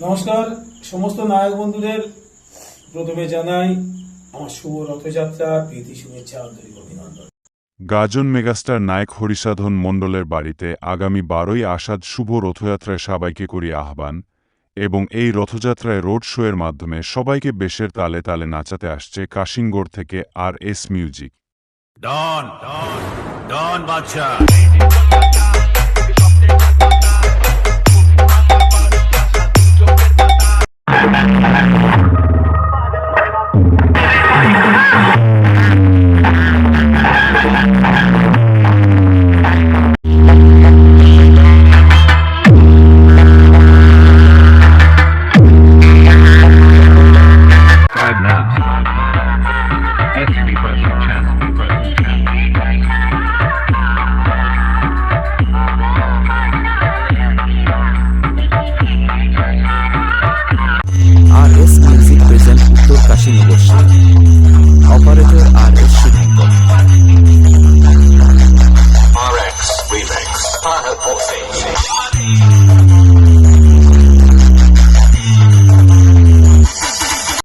নমস্কার সমস্ত নায়ক বন্ধুদের প্রথমে জানাই আমার শুভ রথযাত্রা প্রীতি শুভেচ্ছা আন্তরিক অভিনন্দন। গাজন মেগাস্টার নায়ক হরিসাধন মণ্ডলের বাড়িতে আগামী বারোই আষাঢ় শুভ রথযাত্রায় সবাইকে করি আহ্বান এবং এই রথযাত্রায় রোড শোয়ের মাধ্যমে সবাইকে বেশের তালে তালে নাচাতে আসছে কাশিঙ্গড় থেকে আর এস মিউজিক। ডন ডন ডন বাদশাহ। por vocês.